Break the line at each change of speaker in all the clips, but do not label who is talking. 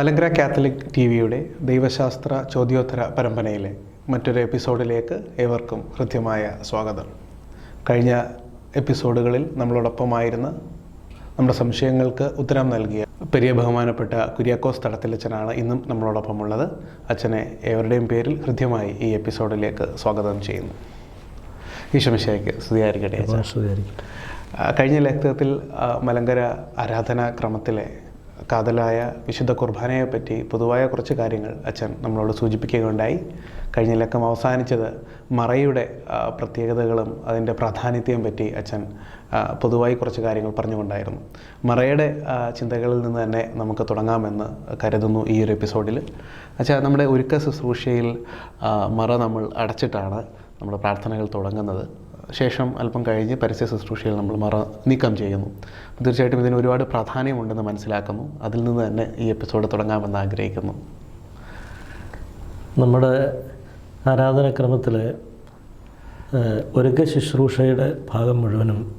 Malankara Catholic T വിയുടെ ദൈവശാസ്ത്ര ചോദ്യോത്തര പരമ്പരയിലെ മറ്റൊരു എപ്പിസോഡിലേക്ക് ഏവർക്കും ഹൃദ്യമായ സ്വാഗതം. കഴിഞ്ഞ എപ്പിസോഡുകളിൽ നമ്മളോടൊപ്പമായിരുന്ന നമ്മുടെ സംശയങ്ങൾക്ക് ഉത്തരം നൽകിയ പെരിയ ബഹുമാനപ്പെട്ട കുര്യാക്കോസ് തടത്തിലച്ചനാണ് ഇന്നും നമ്മളോടൊപ്പമുള്ളത്. അച്ഛനെ ഏവരുടെയും പേരിൽ ഹൃദ്യമായി ഈ എപ്പിസോഡിലേക്ക് സ്വാഗതം ചെയ്യുന്നു. ഈശ്വമിശയ്ക്ക് സ്തുതിയായിരിക്കട്ടെ കഴിഞ്ഞ ലേഖനത്തിൽ മലങ്കര ആരാധനാ ക്രമത്തിലെ കാതലായ വിശുദ്ധ കുർബാനയെ പറ്റി പൊതുവായ കുറച്ച് കാര്യങ്ങൾ അച്ഛൻ നമ്മളോട് സൂചിപ്പിക്കുകയുണ്ടായി. കഴിഞ്ഞ ലക്കം അവസാനിച്ചത് മറയുടെ പ്രത്യേകതകളും അതിന്റെ പ്രാധാന്യത്തെയും പറ്റി അച്ഛൻ പൊതുവായി കുറച്ച് കാര്യങ്ങൾ പറഞ്ഞുകൊണ്ടായിരുന്നു. മറയുടെ ചിന്തകളിൽ നിന്ന് തന്നെ നമുക്ക് തുടങ്ങാമെന്ന് കരുതുന്നു ഈ ഒരു എപ്പിസോഡിൽ. അച്ഛാ നമ്മുടെ ഒരുക്ക ശുശ്രൂഷയിൽ മറ നമ്മൾ അടച്ചിട്ടാണ് നമ്മുടെ പ്രാർത്ഥനകൾ തുടങ്ങുന്നത്. ശേഷം അല്പം കഴിഞ്ഞ് പരസ്യ ശുശ്രൂഷയിൽ നമ്മൾ മറ നീക്കം ചെയ്യുന്നു. തീർച്ചയായിട്ടും ഇതിന് ഒരുപാട് പ്രാധാന്യമുണ്ടെന്ന് മനസ്സിലാക്കുന്നു. അതിൽ നിന്ന് തന്നെ ഈ എപ്പിസോഡ് തുടങ്ങാമെന്ന് ആഗ്രഹിക്കുന്നു.
നമ്മുടെ ആരാധനക്രമത്തിൽ ഒരുക്ക ശുശ്രൂഷയുടെ ഭാഗം മുഴുവനും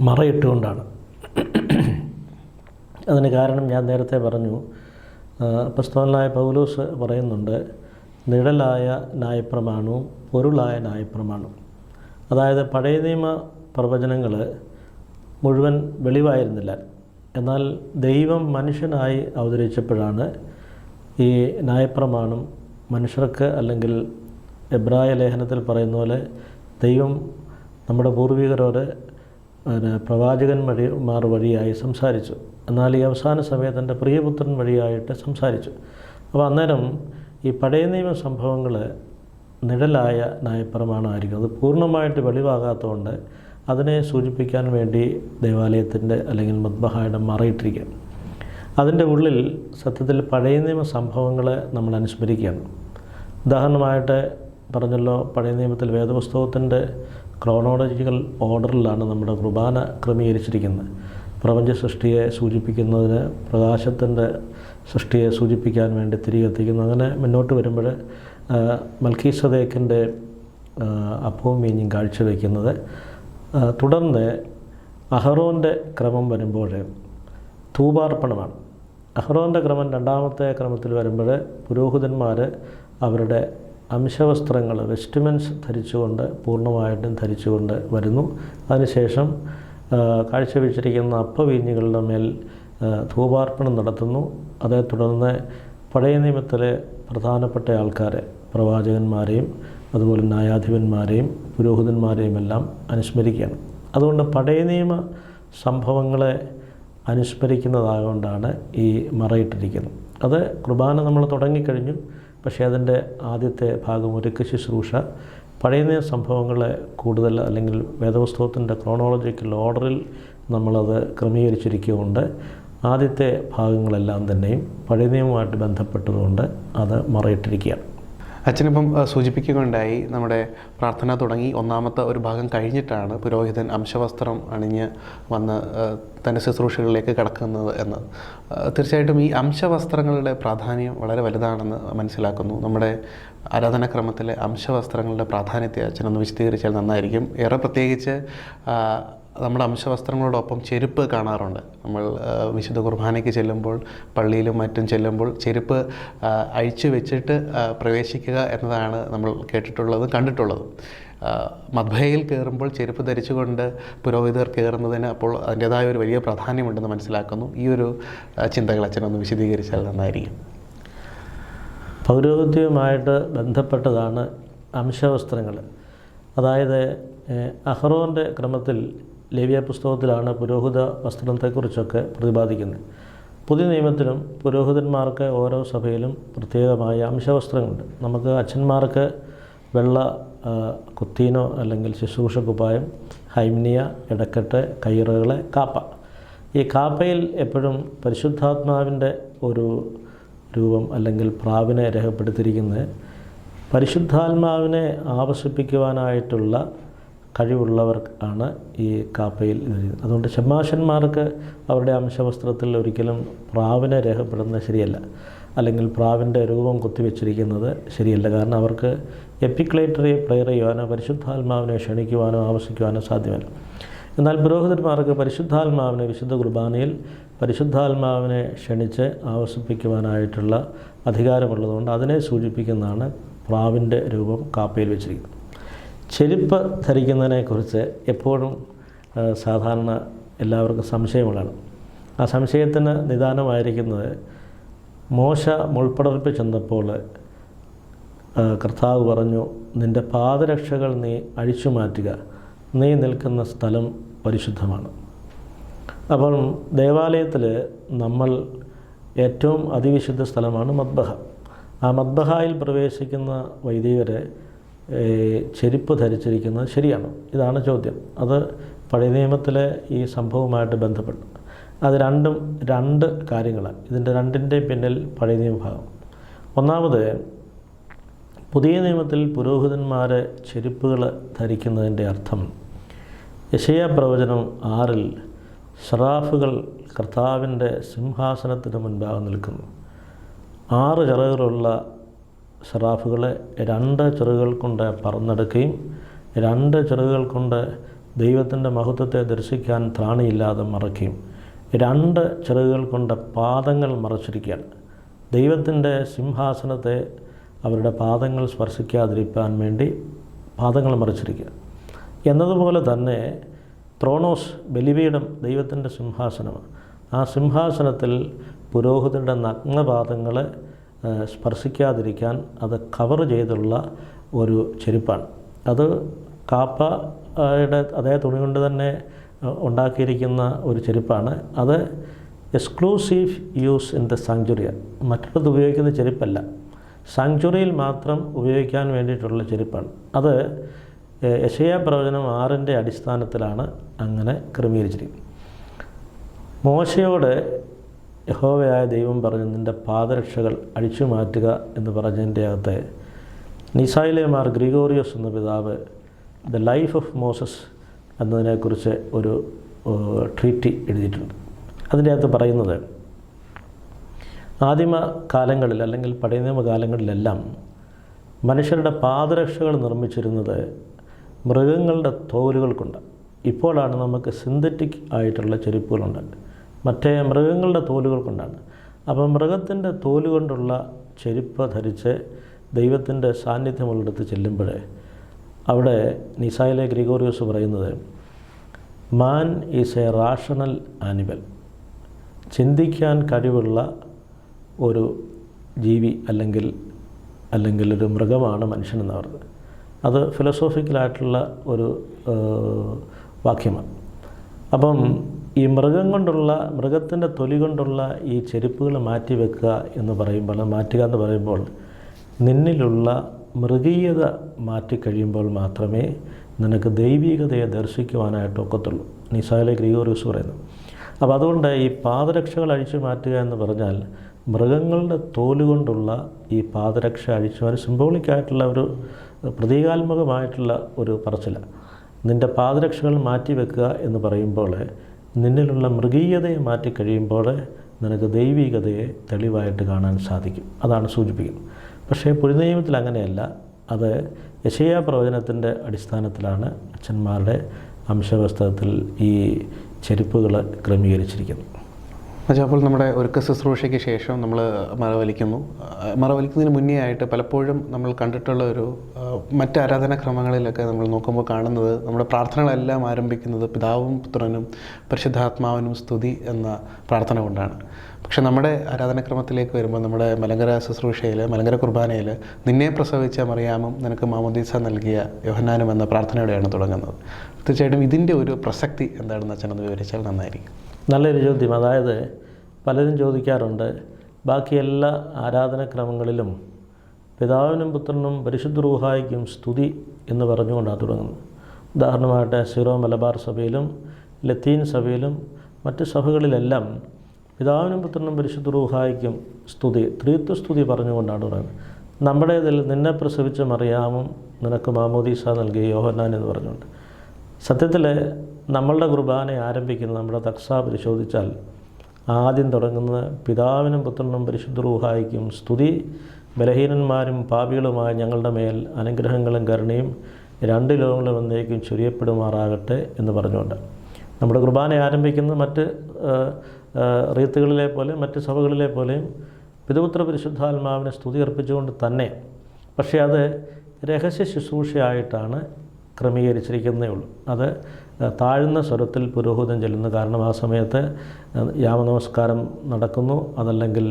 മറയിട്ടുകൊണ്ടാണ്. അതിന് കാരണം ഞാൻ നേരത്തെ പറഞ്ഞു പ്രസ്തവനായ പൗലോസ് പറയുന്നുണ്ട് നിഴലായ നായപ്രമാണവും പൊരുളായ ന്യായപ്രമാണവും. അതായത് പഴയ നിയമ പ്രവചനങ്ങൾ മുഴുവൻ വെളിവായിരുന്നില്ല. എന്നാൽ ദൈവം മനുഷ്യനായി അവതരിച്ചപ്പോഴാണ് ഈ ന്യായപ്രമാണം മനുഷ്യർക്ക് അല്ലെങ്കിൽ എബ്രായ ലേഖനത്തിൽ പറയുന്ന പോലെ ദൈവം നമ്മുടെ പൂർവികരോട് പ്രവാചകൻ വഴി മാർ വഴിയായി സംസാരിച്ചു. എന്നാൽ ഈ അവസാന സമയത്ത് പ്രിയപുത്രൻ വഴിയായിട്ട് സംസാരിച്ചു. അപ്പോൾ അന്നേരം ഈ പഴയ നിയമ സംഭവങ്ങൾ നിഴലായ ന്യായപ്രമാണമായിരിക്കും അത് പൂർണമായിട്ട് വെളിവാകാത്തതുകൊണ്ട് അതിനെ സൂചിപ്പിക്കാൻ വേണ്ടി ദേവാലയത്തിന്റെ അല്ലെങ്കിൽ മദ്ബഹായുടെ മറയിട്ടിരിക്കുക അതിന്റെ ഉള്ളിൽ സത്യത്തിൽ പഴയ നിയമ സംഭവങ്ങളെ നമ്മൾ അനുസ്മരിക്കുകയാണ്. ഉദാഹരണമായിട്ട് പറഞ്ഞല്ലോ പഴയ നിയമത്തിൽ വേദപുസ്തകത്തിന്റെ ക്രോണോളജിക്കൽ ഓർഡറിലാണ് നമ്മുടെ കുർബാന ക്രമീകരിച്ചിരിക്കുന്നത്. പ്രപഞ്ച സൃഷ്ടിയെ സൂചിപ്പിക്കുന്നതിന് പ്രകാശത്തിന്റെ സൃഷ്ടിയെ സൂചിപ്പിക്കാൻ വേണ്ടി തിരികെത്തിക്കുന്നു അങ്ങനെ മുന്നോട്ട് വരുമ്പോൾ മൽക്കീസദേക്കിന്റെ അപ്പവും മീഞ്ഞും കാഴ്ചവെക്കുന്നത്. തുടർന്ന് അഹറോന്റെ ക്രമം വരുമ്പോൾ ധൂപാർപ്പണമാണ് അഹ്റോന്റെ ക്രമം രണ്ടാമത്തെ ക്രമത്തിൽ വരുമ്പോൾ പുരോഹിതന്മാർ അവരുടെ അംശവസ്ത്രങ്ങൾ വെസ്റ്റ്മെൻസ് ധരിച്ചുകൊണ്ട് പൂർണമായിട്ടും ധരിച്ചുകൊണ്ട് വരുന്നു. അതിനുശേഷം കാഴ്ചവെച്ചിരിക്കുന്ന അപ്പവീഞ്ഞുകളുടെ മേൽ ധൂപാർപ്പണം നടത്തുന്നു. അതേ തുടർന്ന് പഴയ നിയമത്തിലെ പ്രധാനപ്പെട്ട ആൾക്കാരെ പ്രവാചകന്മാരെയും അതുപോലെ ന്യായാധിപന്മാരെയും പുരോഹിതന്മാരെയും എല്ലാം അനുസ്മരിക്കുകയാണ്. അതുകൊണ്ട് പഴയ നിയമ സംഭവങ്ങളെ അനുസ്മരിക്കുന്നതാകൊണ്ടാണ് ഈ മറയിട്ടിരിക്കുന്നത്. അത് കുർബാന നമ്മൾ തുടങ്ങിക്കഴിഞ്ഞു പക്ഷേ അതിന്റെ ആദ്യത്തെ ഭാഗം ഒരുക്ക് ശുശ്രൂഷ. പഴയ നിയമ സംഭവങ്ങളെ കൂടുതൽ അല്ലെങ്കിൽ വേദപുസ്തകത്തിന്റെ ക്രോണോളജിക്കൽ ഓർഡറിൽ നമ്മളത് ക്രമീകരിച്ചിരിക്കുകൊണ്ട് ആദ്യത്തെ ഭാഗങ്ങളെല്ലാം തന്നെയും പഴയ നിയമവുമായിട്ട് ബന്ധപ്പെട്ടതുകൊണ്ട് അത് മറയിട്ടിരിക്കുകയാണ്.
അച്ഛനിപ്പം സൂചിപ്പിക്കുകയുണ്ടായി നമ്മുടെ പ്രാർത്ഥന തുടങ്ങി ഒന്നാമത്തെ ഒരു ഭാഗം കഴിഞ്ഞിട്ടാണ് പുരോഹിതൻ അംശവസ്ത്രം അണിഞ്ഞ് വന്ന് തന്റെ ശുശ്രൂഷകളിലേക്ക് കടക്കുന്നത് എന്ന് തീർച്ചയായിട്ടും ഈ അംശവസ്ത്രങ്ങളുടെ പ്രാധാന്യം വളരെ വലുതാണെന്ന് മനസ്സിലാക്കുന്നു. നമ്മുടെ ആരാധനാക്രമത്തിലെ അംശവസ്ത്രങ്ങളുടെ പ്രാധാന്യത്തെ അച്ഛനൊന്ന് വിശദീകരിച്ചാൽ നന്നായിരിക്കും. ഏറെ പ്രത്യേകിച്ച് നമ്മുടെ അംശവസ്ത്രങ്ങളോടൊപ്പം ചെരുപ്പ് കാണാറുണ്ട്. നമ്മൾ വിശുദ്ധ കുർബാനയ്ക്ക് ചെല്ലുമ്പോൾ പള്ളിയിലും മറ്റും ചെല്ലുമ്പോൾ ചെരുപ്പ് അഴിച്ചു വെച്ചിട്ട് പ്രവേശിക്കുക എന്നതാണ് നമ്മൾ കേട്ടിട്ടുള്ളതും കണ്ടിട്ടുള്ളതും. മധ്വയിൽ കയറുമ്പോൾ ചെരുപ്പ് ധരിച്ചുകൊണ്ട് പുരോഹിതർ കയറുന്നതിന് അപ്പോൾ അതിന്റേതായ ഒരു വലിയ പ്രാധാന്യമുണ്ടെന്ന് മനസ്സിലാക്കുന്നു. ഈ ഒരു ചിന്തകൾ അച്ഛനൊന്ന് വിശദീകരിച്ചാൽ നന്നായിരിക്കും.
പൗരോഹിത്യവുമായിട്ട് ബന്ധപ്പെട്ടതാണ് അംശവസ്ത്രങ്ങൾ. അതായത് അഹ്റോന്റെ ക്രമത്തിൽ ലേവ്യ പുസ്തകത്തിലാണ് പുരോഹിത വസ്ത്രത്തെക്കുറിച്ചൊക്കെ പ്രതിപാദിക്കുന്നത്. പുതിയ നിയമത്തിലും പുരോഹിതന്മാർക്ക് ഓരോ സഭയിലും പ്രത്യേകമായ അംശവസ്ത്രങ്ങളുണ്ട്. നമുക്ക് അച്ഛന്മാർക്ക് വെള്ള കുത്തീനോ അല്ലെങ്കിൽ ശുശ്രൂഷ കുപ്പായം ഹൈമിനിയ ഇടക്കെട്ട് കയ്യറുകളെ കാപ്പ. ഈ കാപ്പയിൽ എപ്പോഴും പരിശുദ്ധാത്മാവിന്റെ ഒരു രൂപം അല്ലെങ്കിൽ പ്രാവിനെ രേഖപ്പെടുത്തിയിരിക്കുന്നത് പരിശുദ്ധാത്മാവിനെ ആവശിപ്പിക്കുവാനായിട്ടുള്ള കഴിവുള്ളവർ ആണ് ഈ കാപ്പയിൽ അതുകൊണ്ട് ഷമാശന്മാർക്ക് അവരുടെ അംശവസ്ത്രത്തിൽ ഒരിക്കലും പ്രാവിനെ രേഖപ്പെടുന്നത് ശരിയല്ല. അല്ലെങ്കിൽ പ്രാവിന്റെ രൂപം കുത്തിവെച്ചിരിക്കുന്നത് ശരിയല്ല. കാരണം അവർക്ക് എപ്പിക്ലേറ്ററി പ്രെയർ ചെയ്യുവാനോ പരിശുദ്ധാത്മാവിനെ ക്ഷണിക്കുവാനോ ആവശ്യിക്കുവാനോ സാധ്യമല്ല. എന്നാൽ പുരോഹിതന്മാർക്ക് പരിശുദ്ധാത്മാവിനെ വിശുദ്ധ കുർബാനയിൽ പരിശുദ്ധാത്മാവിനെ ക്ഷണിച്ച് ആവസിപ്പിക്കുവാനായിട്ടുള്ള അധികാരമുള്ളതുകൊണ്ട് അതിനെ സൂചിപ്പിക്കുന്നതാണ് പ്രാവിന്റെ രൂപം കാപ്പയിൽ വെച്ചിരിക്കുന്നത്. ചെരുപ്പ് ധരിക്കുന്നതിനെക്കുറിച്ച് എപ്പോഴും സാധാരണ എല്ലാവർക്കും സംശയമുള്ളതാണ്. ആ സംശയത്തിന് നിദാനമായിരിക്കുന്നത് മോശ മുൾപ്പടർപ്പ് ചെന്നപ്പോൾ കർത്താവ് പറഞ്ഞു നിന്റെ പാദരക്ഷകൾ നീ അഴിച്ചു മാറ്റുക. നീ നിൽക്കുന്ന സ്ഥലം പരിശുദ്ധമാണ്. അപ്പം ദേവാലയത്തിൽ നമ്മൾ ഏറ്റവും അതിവിശുദ്ധ സ്ഥലമാണ് മദ്ബഹ. ആ മദ്ബഹായിൽ പ്രവേശിക്കുന്ന വൈദികരെ ചെരുപ്പ് ധരിച്ചിരിക്കുന്നത് ശരിയാണ്. ഇതാണ് ചോദ്യം. അത് പഴയ നിയമത്തിലെ ഈ സംഭവവുമായിട്ട് ബന്ധപ്പെട്ട്. അത് രണ്ടും രണ്ട് കാര്യങ്ങളാണ്. ഇതിന്റെ രണ്ടിന്റെ പിന്നിൽ പഴയ നിയമഭാഗം. ഒന്നാമത് പുതിയ നിയമത്തിൽ പുരോഹിതന്മാർ ചെരുപ്പുകൾ ധരിക്കുന്നതിന്റെ അർത്ഥം യശയ പ്രവചനം ആറിൽ ഷറാഫുകൾ കർത്താവിന്റെ സിംഹാസനത്തിന് മുൻപാകെ നിൽക്കുന്നു. ആറ് ചിറകുകളുള്ള ഷറാഫുകളെ രണ്ട് ചെറുകൾ കൊണ്ട് പറന്നെടുക്കുകയും രണ്ട് ചെറുകൾ കൊണ്ട് ദൈവത്തിന്റെ മഹത്വത്തെ ദർശിക്കാൻ ത്രാണിയില്ലാതെ മറക്കുകയും രണ്ട് ചെറുകൾ കൊണ്ട് പാദങ്ങൾ മറച്ചിരിക്കുകയാണ്. ദൈവത്തിന്റെ സിംഹാസനത്തെ അവരുടെ പാദങ്ങൾ സ്പർശിക്കാതിരിക്കാൻ വേണ്ടി പാദങ്ങൾ മറച്ചിരിക്കുക. എന്നതുപോലെ തന്നെ ത്രോണോസ് ബലിപീഠം ദൈവത്തിന്റെ സിംഹാസനമാണ്. ആ സിംഹാസനത്തിൽ പുരോഹിതരുടെ നഗ്നപാദങ്ങളെ സ്പർശിക്കാതിരിക്കാൻ അത് കവർ ചെയ്തുള്ള ഒരു ചെരുപ്പാണ്. അത് കാപ്പയുടെ അതേ തുണി കൊണ്ട് തന്നെ ഉണ്ടാക്കിയിരിക്കുന്ന ഒരു ചെരുപ്പാണ്. അത് എക്സ്ക്ലൂസീവ് യൂസ് ഇൻ ദ സാങ്ച്വറിയാണ് മറ്റുള്ളത് ഉപയോഗിക്കുന്ന ചെരുപ്പല്ല. സാങ്ച്വറിയിൽ മാത്രം ഉപയോഗിക്കാൻ വേണ്ടിയിട്ടുള്ള ചെരുപ്പാണ്. അത് യശയ പ്രവചനം ആറിന്റെ അടിസ്ഥാനത്തിലാണ് അങ്ങനെ ക്രമീകരിച്ചിരിക്കുന്നത്. മോശയോട് യഹോവയായ ദൈവം പറഞ്ഞു നിന്റെ പാദരക്ഷകൾ അഴിച്ചു മാറ്റുക എന്ന് പറഞ്ഞതിന്റെ അകത്ത് നിസായിലേമാർ ഗ്രിഗോറിയോസ് എന്ന പിതാവ് ദ ലൈഫ് ഓഫ് മോസസ് എന്നതിനെക്കുറിച്ച് ഒരു ട്രീറ്റി എഴുതിയിട്ടുണ്ട്. അതിന്റെ അകത്ത് പറയുന്നത് ആദിമ കാലങ്ങളിൽ അല്ലെങ്കിൽ പഴയ നിയമ കാലങ്ങളിലെല്ലാം മനുഷ്യരുടെ പാദരക്ഷകൾ നിർമ്മിച്ചിരുന്നത് മൃഗങ്ങളുടെ തോലുകൾ കൊണ്ട് ഇപ്പോഴാണ് നമുക്ക് സിന്തറ്റിക് ആയിട്ടുള്ള ചെരുപ്പുകളുണ്ട്. മറ്റേ മൃഗങ്ങളുടെ തോലുകൾ കൊണ്ടാണ്. അപ്പോൾ മൃഗത്തിന്റെ തോൽ കൊണ്ടുള്ള ചെരുപ്പ് ധരിച്ച് ദൈവത്തിന്റെ സാന്നിധ്യമുള്ളിടത്ത് ചെല്ലുമ്പോൾ അവിടെ നിസായിലെ ഗ്രിഗോറിയോസ് പറയുന്നത് man is a rational animal ചിന്തിക്കാൻ കഴിവുള്ള ഒരു ജീവി അല്ലെങ്കിൽ അല്ലെങ്കിൽ ഒരു മൃഗമാണ് മനുഷ്യനെന്ന് പറഞ്ഞത് അത് ഫിലോസോഫിക്കലായിട്ടുള്ള ഒരു വാക്യമാണ്. അപ്പം ഈ മൃഗം കൊണ്ടുള്ള മൃഗത്തിന്റെ തൊലി കൊണ്ടുള്ള ഈ ചെരുപ്പുകൾ മാറ്റി വെക്കുക എന്ന് പറയുമ്പോൾ മാറ്റുക എന്ന് പറയുമ്പോൾ നിന്നിലുള്ള മൃഗീയത മാറ്റിക്കഴിയുമ്പോൾ മാത്രമേ നിനക്ക് ദൈവികതയെ ദർശിക്കുവാനായിട്ട് ഒക്കത്തുള്ളൂ. നിസായിലെ ഗ്രീഗോറിയസ് പറയുന്നു. അപ്പോൾ അതുകൊണ്ട് ഈ പാദരക്ഷകൾ അഴിച്ചു മാറ്റുക എന്ന് പറഞ്ഞാൽ മൃഗങ്ങളുടെ തോലുകൊണ്ടുള്ള ഈ പാദരക്ഷ അഴിച്ചു ഒരു സിംബോളിക്കായിട്ടുള്ള ഒരു പ്രതീകാത്മകമായിട്ടുള്ള ഒരു പറച്ചിലാണ് നിന്റെ പാദരക്ഷകൾ മാറ്റി വെക്കുക എന്ന് പറയുമ്പോൾ നിന്നിലുള്ള മൃഗീയതയെ മാറ്റി കഴിയുമ്പോൾ നിനക്ക് ദൈവികതയെ തെളിവായിട്ട് കാണാൻ സാധിക്കും. അതാണ് സൂചിപ്പിക്കുന്നത്. പക്ഷേ പുരുനിയമത്തിൽ അങ്ങനെയല്ല. അത് യശയാ പ്രവചനത്തിന്റെ അടിസ്ഥാനത്തിലാണ് അച്ഛന്മാരുടെ അംശവസ്ത്രത്തിൽ ഈ ചെരുപ്പുകൾ ക്രമീകരിച്ചിരിക്കുന്നത്.
അപ്പോൾ നമ്മുടെ ഒരുക്ക ശുശ്രൂഷയ്ക്ക് ശേഷം നമ്മൾ മറവലിക്കുന്നു. മറവലിക്കുന്നതിന് മുന്നേ ആയിട്ട് പലപ്പോഴും നമ്മൾ കണ്ടിട്ടുള്ള ഒരു മറ്റ് മറ്റ് ആരാധനാക്രമങ്ങളിലൊക്കെ നമ്മൾ നോക്കുമ്പോൾ കാണുന്നത് നമ്മുടെ പ്രാർത്ഥനകളെല്ലാം ആരംഭിക്കുന്നത് പിതാവും പുത്രനും പരിശുദ്ധാത്മാവിനും സ്തുതി എന്ന പ്രാർത്ഥന കൊണ്ടാണ്. പക്ഷെ നമ്മുടെ ആരാധനക്രമത്തിലേക്ക് വരുമ്പോൾ നമ്മുടെ മലങ്കര ശുശ്രൂഷയിൽ മലങ്കര കുർബാനയിൽ നിന്നെ പ്രസവിച്ച മറിയാമും നിനക്ക് മാമോദീസ നൽകിയ യോഹന്നാനും എന്ന പ്രാർത്ഥനയോടെയാണ് തുടങ്ങുന്നത്. തീർച്ചയായിട്ടും ഇതിന്റെ ഒരു പ്രസക്തി എന്താണെന്ന് അച്ഛനൊന്ന് വിവരിച്ചാൽ നന്നായിരിക്കും.
നല്ലൊരു ചോദ്യം. അതായത് പലരും ചോദിക്കാറുണ്ട് ബാക്കി എല്ലാ ആരാധനക്രമങ്ങളിലും പിതാവിനും പുത്രനും പരിശുദ്ധ റൂഹായിക്കും സ്തുതി എന്ന് പറഞ്ഞുകൊണ്ടാണ് തുടങ്ങുന്നത്. ഉദാഹരണമായിട്ട് സിറോ മലബാർ സഭയിലും ലത്തീൻ സഭയിലും മറ്റ് സഭകളിലെല്ലാം പിതാവിനും പുത്രനും പരിശുദ്ധ റൂഹായിക്കും സ്തുതി ത്രിത്വ സ്തുതി പറഞ്ഞുകൊണ്ടാണ് തുടങ്ങുന്നത്. നമ്മുടേതിൽ നിന്നെ പ്രസവിച്ച മറിയാമും നിനക്ക് മാമോദീസ നൽകിയ യോഹന്നാൻ എന്ന് പറഞ്ഞുകൊണ്ട്. സത്യത്തിൽ നമ്മളുടെ കുർബാന ആരംഭിക്കുന്നത് നമ്മുടെ തക്സ പരിശോധിച്ചാൽ ആദ്യം തുടങ്ങുന്നത് പിതാവിനും പുത്രനും പരിശുദ്ധ റൂഹായിക്കും സ്തുതി. ബലഹീനന്മാരും പാപികളുമായ ഞങ്ങളുടെ മേൽ അനുഗ്രഹങ്ങളും കരുണയും രണ്ട് ലോകങ്ങളും എന്നേക്കും ചൊരിയപ്പെടുമാറാകട്ടെ എന്ന് പറഞ്ഞുകൊണ്ട്. നമ്മുടെ കുർബാന ആരംഭിക്കുന്നത് മറ്റ് റീത്തുകളിലെ പോലെ മറ്റ് സഭകളിലെ പോലെയും പിതൃപുത്ര പരിശുദ്ധാത്മാവിനെ സ്തുതി അർപ്പിച്ചുകൊണ്ട് തന്നെ. പക്ഷേ അത് രഹസ്യ ശുശ്രൂഷയായിട്ടാണ് ക്രമീകരിച്ചിരിക്കുന്നേ ഉള്ളൂ. അത് താഴ്ന്ന സ്വരത്തിൽ പുരോഹിതം ചെല്ലുന്നു കാരണം ആ സമയത്ത് യാമനമസ്കാരം നടക്കുന്നു അതല്ലെങ്കിൽ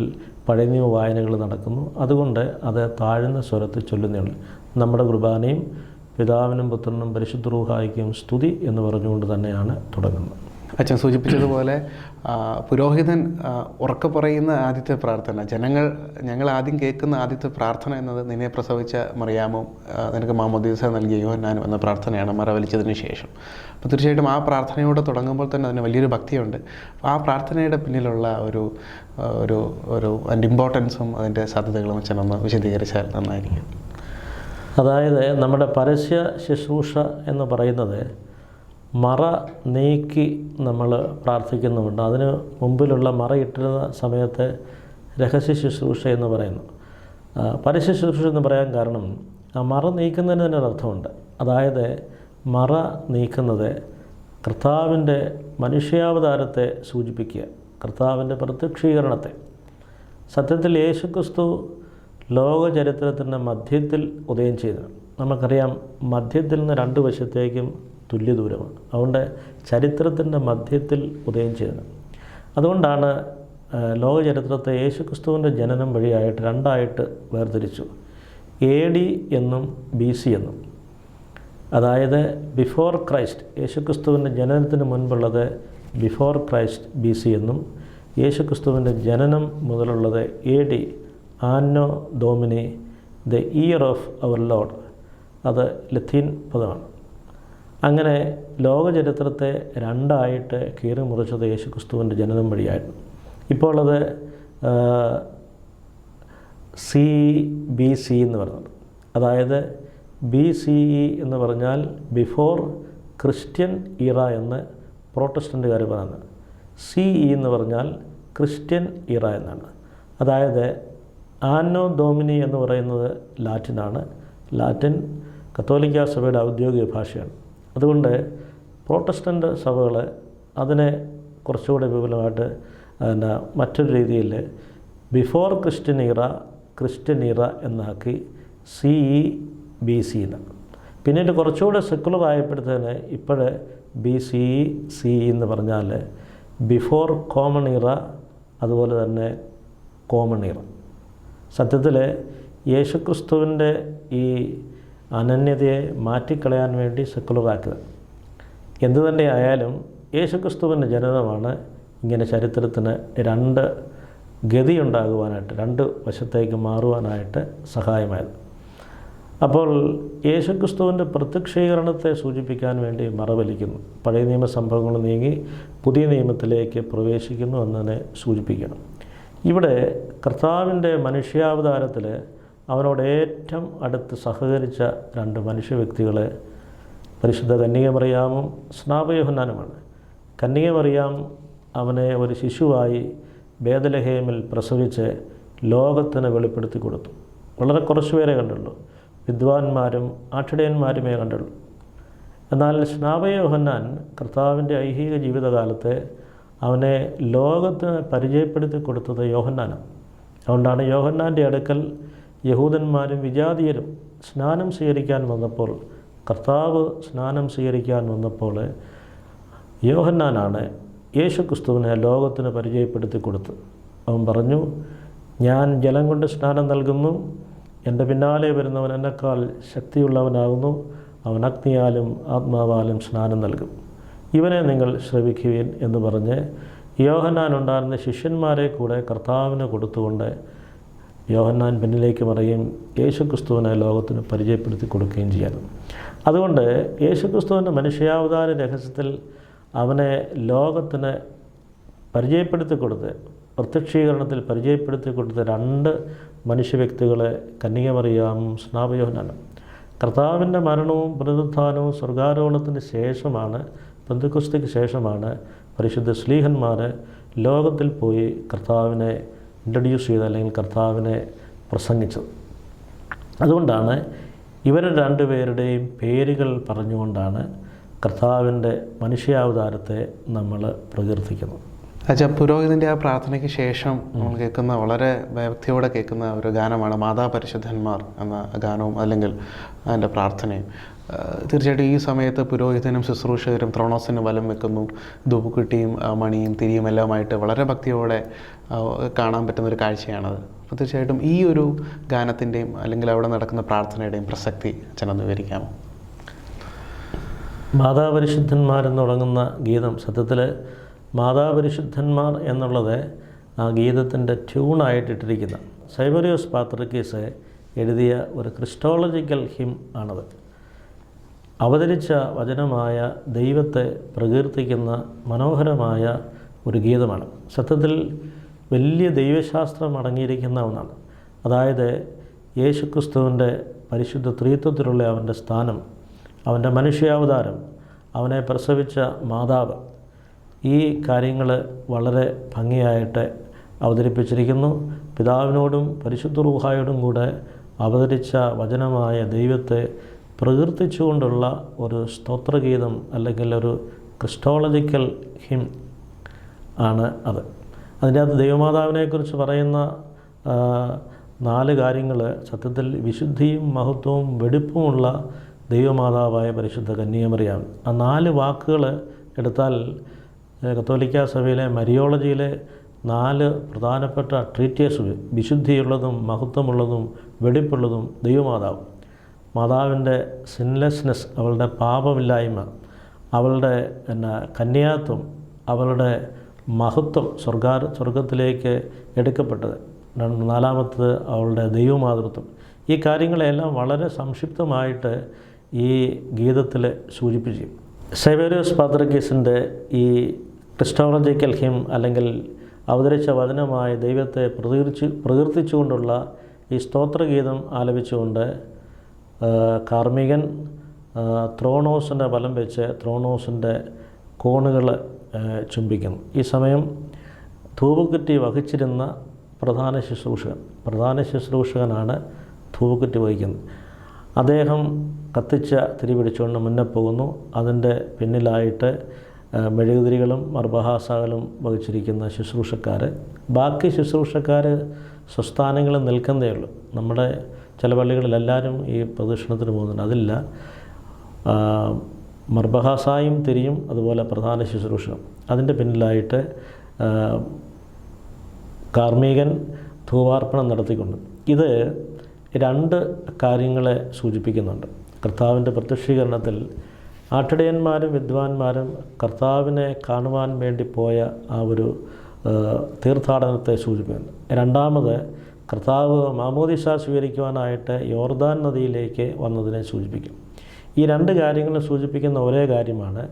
പഴയ നിയമ വായനകൾ നടക്കുന്നു. അതുകൊണ്ട് അത് താഴ്ന്ന സ്വരത്തിൽ ചൊല്ലുന്നേ ഉള്ളൂ. നമ്മുടെ കുർബാനയും പിതാവിനും പുത്രനും പരിശുദ്ധ റൂഹായിക്കും സ്തുതി എന്ന് പറഞ്ഞുകൊണ്ട് തന്നെയാണ് തുടങ്ങുന്നത്.
അച്ഛൻ സൂചിപ്പിച്ചതുപോലെ പുരോഹിതൻ ഉറക്കെ പറയുന്ന ആദ്യത്തെ പ്രാർത്ഥന. ജനങ്ങൾ ഞങ്ങൾ ആദ്യം കേൾക്കുന്ന ആദ്യത്തെ പ്രാർത്ഥന എന്നത് നിന്നെ പ്രസവിച്ച മറിയാമോ നിനക്ക് മാമോദീസ നൽകിയ യോഹന്നാനും എന്ന പ്രാർത്ഥനയാണ് മറവലിച്ചതിന് ശേഷം. അപ്പോൾ തീർച്ചയായിട്ടും ആ പ്രാർത്ഥനയോടെ തുടങ്ങുമ്പോൾ തന്നെ അതിന് വലിയൊരു ഭക്തിയുണ്ട്. ആ പ്രാർത്ഥനയുടെ പിന്നിലുള്ള ഒരു ഒരു ഒരു അതിന്റെ ഇമ്പോർട്ടൻസും അതിന്റെ സാധ്യതകളും അച്ഛനൊന്ന് വിശദീകരിച്ചാൽ നന്നായിരിക്കും.
അതായത് നമ്മുടെ പരസ്യ ശുശ്രൂഷ എന്ന് പറയുന്നത് മറ നീക്കി നമ്മൾ പ്രാർത്ഥിക്കുന്നുമുണ്ട്. അതിന് മുമ്പിലുള്ള മറ ഇട്ടിരുന്ന സമയത്ത് രഹസ്യ ശുശ്രൂഷ എന്ന് പറയുന്നു. പരസ്യ ശുശ്രൂഷ എന്ന് പറയാൻ കാരണം ആ മറ നീക്കുന്നതിന് തന്നെ ഒരർത്ഥമുണ്ട് അതായത് മറ നീക്കുന്നത് കർത്താവിന്റെ മനുഷ്യാവതാരത്തെ സൂചിപ്പിക്കുക കർത്താവിന്റെ പ്രത്യക്ഷീകരണത്തെ. സത്യത്തിൽ യേശുക്രിസ്തു ലോക ലോകചരിത്രത്തിന്റെ മധ്യത്തിൽ ഉദയം ചെയ്തു. നമുക്കറിയാം മധ്യത്തിൽ നിന്ന് രണ്ട് വശത്തേക്കും തുല്യ ദൂരമാണ് അതുകൊണ്ട് ചരിത്രത്തിന്റെ മധ്യത്തിൽ ഉദയം ചെയ്യണം അതുകൊണ്ടാണ് ലോക ചരിത്രത്തെ യേശുക്രിസ്തുവിന്റെ ജനനം വഴിയായിട്ട് രണ്ടായിട്ട് വേർതിരിച്ചു. എ ഡി എന്നും ബി സി എന്നും. അതായത് ബിഫോർ ക്രൈസ്റ്റ് യേശുക്രിസ്തുവിന്റെ ജനനത്തിന് മുൻപുള്ളത് ബിഫോർ ക്രൈസ്റ്റ് ബി സി എന്നും. യേശുക്രിസ്തുവിന്റെ ജനനം മുതലുള്ളത് A D Anno Domini the year of our Lord. അത് ലത്തീൻ പദമാണ്. അങ്ങനെ ലോകചരിത്രത്തെ രണ്ടായിട്ട് കീറി മുറിച്ചത് യേശുക്രിസ്തുവിന്റെ ജനനം വഴിയായിരുന്നു. ഇപ്പോൾ അത് സി ബി സി എന്ന് പറയുന്നത്. അതായത് ബി സി ഇ എന്ന് പറഞ്ഞാൽ ബിഫോർ ക്രിസ്ത്യൻ ഇറ എന്ന് പ്രോട്ടസ്റ്റന്റുകാർ പറയുന്നത്. സി ഇ എന്ന് പറഞ്ഞാൽ ക്രിസ്ത്യൻ ഇറ എന്നാണ്. അതായത് ആനോ ഡോമിനി എന്ന് പറയുന്നത് ലാറ്റിനാണ്. ലാറ്റിൻ കത്തോലിക്ക സഭയുടെ ഔദ്യോഗിക ഭാഷയാണ്. അതുകൊണ്ട് പ്രോട്ടസ്റ്റന്റ് സഭകൾ അതിനെ കുറച്ചുകൂടെ വിപുലമായിട്ട് പിന്നെ മറ്റൊരു രീതിയിൽ ബിഫോർ ക്രിസ്ത്യൻ ഇറ ക്രിസ്ത്യൻ ഇറ എന്നാക്കി സി ഇ ബി സി എന്ന് പിന്നീട് കുറച്ചുകൂടെ സെക്കുലർ ആയപ്പോഴത്തേന് ഇപ്പോൾ B C E C E എന്ന് പറഞ്ഞാൽ ബിഫോർ കോമൺ ഇറ അതുപോലെ തന്നെ കോമൺ ഇറ. സത്യത്തിൽ യേശുക്രിസ്തുവിന്റെ ഈ അനന്യതയെ മാറ്റിക്കളയാൻ വേണ്ടി സെക്കുലറാക്കുക എന്തു തന്നെ ആയാലും യേശുക്രിസ്തുവിന്റെ ജനനമാണ് ഇങ്ങനെ ചരിത്രത്തിന് രണ്ട് ഗതിയുണ്ടാകുവാനായിട്ട് രണ്ട് വശത്തേക്ക് മാറുവാനായിട്ട് സഹായമായത്. അപ്പോൾ യേശുക്രിസ്തുവിന്റെ പ്രത്യക്ഷീകരണത്തെ സൂചിപ്പിക്കാൻ വേണ്ടി മറവലിക്കുന്നു. പഴയ നിയമ സംഭവങ്ങൾ നീങ്ങി പുതിയ നിയമത്തിലേക്ക് പ്രവേശിക്കുന്നു എന്നതിനെ സൂചിപ്പിക്കണം ഇവിടെ കർത്താവിന്റെ മനുഷ്യാവതാരത്തിൽ അവനോട് ഏറ്റവും അടുത്ത് സഹകരിച്ച രണ്ട് മനുഷ്യ വ്യക്തികളെ പരിശുദ്ധ കന്യകമറിയാമും സ്നാപയോഹന്നാനുമാണ് കന്യകമറിയാം അവനെ ഒരു ശിശുവായി ഭേദലഹേമിൽ പ്രസവിച്ച് ലോകത്തിന് വെളിപ്പെടുത്തി കൊടുത്തു. വളരെ കുറച്ചു പേരെ കണ്ടുള്ളൂ. വിദ്വാൻമാരും ആട്ടിടയന്മാരുമേ കണ്ടുള്ളൂ. എന്നാൽ സ്നാപയോഹന്നാൻ കർത്താവിന്റെ ഐഹിക ജീവിതകാലത്തെ അവനെ ലോകത്തിന് പരിചയപ്പെടുത്തി കൊടുത്തത് യോഹന്നാനാണ്. അതുകൊണ്ടാണ് യോഹന്നാന്റെ അടുക്കൽ യഹൂദന്മാരും വിജാതീയരും സ്നാനം സ്വീകരിക്കാൻ വന്നപ്പോൾ കർത്താവ് സ്നാനം സ്വീകരിക്കാൻ വന്നപ്പോൾ യോഹന്നാനാണ് യേശു ക്രിസ്തുവിനെ ലോകത്തിന് പരിചയപ്പെടുത്തി കൊടുത്ത് അവൻ പറഞ്ഞു ഞാൻ ജലം കൊണ്ട് സ്നാനം നൽകുന്നു. എന്റെ പിന്നാലെ വരുന്നവൻ എന്നെക്കാൾ ശക്തിയുള്ളവനാകുന്നു. അവൻ അഗ്നിയാലും ആത്മാവാലും സ്നാനം നൽകും. ഇവനെ നിങ്ങൾ ശ്രവിക്കുവിൻ എന്ന് പറഞ്ഞ് യോഹന്നാൻ ഉണ്ടായിരുന്ന ശിഷ്യന്മാരെ കൂടെ കർത്താവിന് കൊടുത്തുകൊണ്ട് യോഹന്നാൻ പിന്നിലേക്ക് പറയുകയും യേശുക്രിസ്തുവിനെ ലോകത്തിന് പരിചയപ്പെടുത്തി കൊടുക്കുകയും ചെയ്യാനും അതുകൊണ്ട് യേശുക്രിസ്തുവിന്റെ മനുഷ്യാവതാര രഹസ്യത്തിൽ അവനെ ലോകത്തിന് പരിചയപ്പെടുത്തി കൊടുത്ത് പ്രത്യക്ഷീകരണത്തിൽ പരിചയപ്പെടുത്തി കൊടുത്ത രണ്ട് മനുഷ്യ വ്യക്തികളെ കന്യകമറിയാമും സ്നാപയോഹനാണ് കർത്താവിന്റെ മരണവും പുനരുത്ഥാനവും സ്വർഗാരോഹണത്തിന് ശേഷമാണ് പെന്തക്കുസ്തിക്ക് ശേഷമാണ് പരിശുദ്ധ സ്ലീഹന്മാർ ലോകത്തിൽ പോയി കർത്താവിനെ ഇൻട്രൊഡ്യൂസ് ചെയ്ത് അല്ലെങ്കിൽ കർത്താവിനെ പ്രസംഗിച്ചത്. അതുകൊണ്ടാണ് ഇവർ രണ്ടുപേരുടെയും പേരുകൾ പറഞ്ഞുകൊണ്ടാണ് കർത്താവിന്റെ മനുഷ്യാവതാരത്തെ നമ്മൾ പ്രകീർത്തിക്കുന്നത്.
അച്ഛാ പുരോഹിതന്റെ ആ പ്രാർത്ഥനയ്ക്ക് ശേഷം നമ്മൾ കേൾക്കുന്ന വളരെ ഭക്തിയോടെ കേൾക്കുന്ന ഒരു ഗാനമാണ് മാതാ പരിശുദ്ധന്മാർ എന്ന ഗാനവും അല്ലെങ്കിൽ അതിന്റെ പ്രാർത്ഥനയും. തീർച്ചയായിട്ടും ഈ സമയത്ത് പുരോഹിതനും ശുശ്രൂഷകരും ത്രോണോസിന് വലം വെക്കുന്നു. ധൂപ്പുക്കുട്ടിയും മണിയും തിരിയും എല്ലാമായിട്ട് വളരെ ഭക്തിയോടെ കാണാൻ പറ്റുന്ന ഒരു കാഴ്ചയാണത്. അപ്പോൾ തീർച്ചയായിട്ടും ഈ ഒരു ഗാനത്തിന്റെയും അല്ലെങ്കിൽ അവിടെ നടക്കുന്ന പ്രാർത്ഥനയുടെയും പ്രസക്തി അച്ഛനൊന്ന് വിവരിക്കാമോ?
മാതാപരിശുദ്ധന്മാരെന്ന് തുടങ്ങുന്ന ഗീതം സത്യത്തിൽ മാതാപരിശുദ്ധന്മാർ എന്നുള്ളത് ആ ഗീതത്തിന്റെ ട്യൂണായിട്ടിട്ടിരിക്കുന്ന സൈബറിയോസ് പാത്രക്കീസ് എഴുതിയ ഒരു ക്രിസ്റ്റോളജിക്കൽ ഹിം ആണത്. അവതരിച്ച വചനമായ ദൈവത്തെ പ്രകീർത്തിക്കുന്ന മനോഹരമായ ഒരു ഗീതമാണ്. സത്യത്തിൽ വലിയ ദൈവശാസ്ത്രം അടങ്ങിയിരിക്കുന്ന ഒന്നാണ്. അതായത് യേശുക്രിസ്തുവിന്റെ പരിശുദ്ധ ത്രീത്വത്തിലുള്ള അവന്റെ സ്ഥാനം അവന്റെ മനുഷ്യാവതാരം അവനെ പ്രസവിച്ച മാതാവ് ഈ കാര്യങ്ങൾ വളരെ ഭംഗിയായിട്ട് അവതരിപ്പിച്ചിരിക്കുന്നു. പിതാവിനോടും പരിശുദ്ധ റൂഹായോടും കൂടെ അവതരിച്ച വചനമായ ദൈവത്തെ പ്രകീർത്തിച്ചുകൊണ്ടുള്ള ഒരു സ്തോത്രഗീതം അല്ലെങ്കിൽ ഒരു ക്രിസ്റ്റോളജിക്കൽ ഹിം ആണ് അത്. അതിന്റെ അകത്ത് ദൈവമാതാവിനെക്കുറിച്ച് പറയുന്ന നാല് കാര്യങ്ങൾ സത്യത്തിൽ വിശുദ്ധിയും മഹത്വവും വെടിപ്പുമുള്ള ദൈവമാതാവായ പരിശുദ്ധ കന്യാമറിയാണ്. ആ നാല് വാക്കുകൾ എടുത്താൽ കത്തോലിക്ക സഭയിലെ മരിയോളജിയിലെ നാല് പ്രധാനപ്പെട്ട ട്രീറ്റേഴ്സ് വിശുദ്ധിയുള്ളതും മഹത്വമുള്ളതും വെടിപ്പുള്ളതും ദൈവമാതാവ്. മാതാവിന്റെ സിൻലെസ്നെസ് അവളുടെ പാപമില്ലായ്മ അവളുടെ എന്നാ കന്യാത്വം അവളുടെ മഹത്വം സ്വർഗാ സ്വർഗത്തിലേക്ക് എടുക്കപ്പെട്ടത്. നാലാമത്തത് അവളുടെ ദൈവമാതൃത്വം. ഈ കാര്യങ്ങളെല്ലാം വളരെ സംക്ഷിപ്തമായിട്ട് ഈ ഗീതത്തിൽ സൂചിപ്പിച്ചു സെവേരിയസ് പാത്രക്കീസിന്റെ ഈ ക്രിസ്റ്റോളജിക്കൽ ഹിം അല്ലെങ്കിൽ അവതരിച്ച വചനമായ ദൈവത്തെ പ്രകീർത്തി പ്രകീർത്തിച്ചുകൊണ്ടുള്ള ഈ സ്തോത്രഗീതം ആലപിച്ചുകൊണ്ട് കാർമികൻ ത്രോണോസിന്റെ വലം വെച്ച് ത്രോണോസിന്റെ കോണുകൾ ചുംബിക്കുന്നു. ഈ സമയം ധൂപക്കുറ്റി വഹിച്ചിരുന്ന പ്രധാന ശുശ്രൂഷകൻ പ്രധാന ശുശ്രൂഷകനാണ് ധൂപക്കുറ്റി വഹിക്കുന്നത്. അദ്ദേഹം കത്തിച്ച തിരി പിടിച്ചുകൊണ്ട് മുന്നേ പോകുന്നു. അതിന്റെ പിന്നിലായിട്ട് മെഴുകുതിരികളും മർബഹാസകളും വഹിച്ചിരിക്കുന്ന ശുശ്രൂഷക്കാർ ബാക്കി ശുശ്രൂഷക്കാർ സ്വസ്ഥാനങ്ങളിൽ നിൽക്കുന്നതേ ഉള്ളൂ. നമ്മുടെ ചില പള്ളികളിൽ എല്ലാവരും ഈ പ്രദക്ഷിണത്തിന് പോകുന്നുണ്ട്. അതില്ല. മർബഹാസായും തിരിയും അതുപോലെ പ്രധാന ശുശ്രൂഷ. അതിന്റെ പിന്നിലായിട്ട് കാർമ്മികൻ ധൂവാർപ്പണം നടത്തിക്കൊണ്ട്. ഇത് രണ്ട് കാര്യങ്ങളെ സൂചിപ്പിക്കുന്നുണ്ട്. കർത്താവിന്റെ പ്രത്യക്ഷീകരണത്തിൽ ആട്ടിടയന്മാരും വിദ്വാൻമാരും കർത്താവിനെ കാണുവാൻ വേണ്ടി പോയ ആ ഒരു തീർത്ഥാടനത്തെ സൂചിപ്പിക്കുന്നു രണ്ടാമത് കർത്താവ് മാമോദിസ സ്വീകരിക്കുവാനായിട്ട് യോർദാൻ നദിയിലേക്ക് വന്നതിനെ സൂചിപ്പിക്കും. ഈ രണ്ട് കാര്യങ്ങളും സൂചിപ്പിക്കുന്ന ഒരേ കാര്യമാണ്.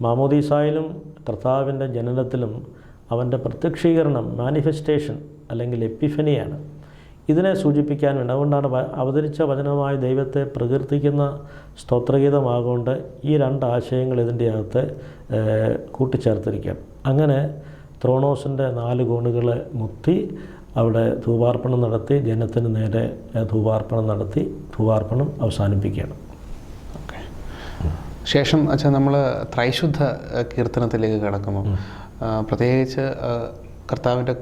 മാമോദീസായിലും കർത്താവിന്റെ ജനനത്തിലും അവന്റെ പ്രത്യക്ഷീകരണം മാനിഫെസ്റ്റേഷൻ അല്ലെങ്കിൽ എപ്പിഫനിയാണ്. ഇതിനെ സൂചിപ്പിക്കാൻ വേണ്ടി അതുകൊണ്ടാണ് അവതരിച്ച വചനമായ ദൈവത്തെ പ്രകീർത്തിക്കുന്ന സ്തോത്രഗീതമാകൊണ്ട് ഈ രണ്ട് ആശയങ്ങൾ ഇതിന്റെ അകത്ത് കൂട്ടിച്ചേർത്തിരിക്കുകയാണ്. അങ്ങനെ ത്രോണോസിന്റെ നാല് കോണുകൾ മുത്തി അവിടെ ധൂപാർപ്പണം നടത്തി ജനത്തിന് നേരെ ധൂപാർപ്പണം നടത്തി ധൂപാർപ്പണം അവസാനിപ്പിക്കുകയാണ്.
ശേഷം അച്ഛാ നമ്മൾ ത്രൈശുദ്ധ കീർത്തനത്തിലേക്ക് കടക്കുന്നു പ്രത്യേകിച്ച് കർത്താവിന്റെ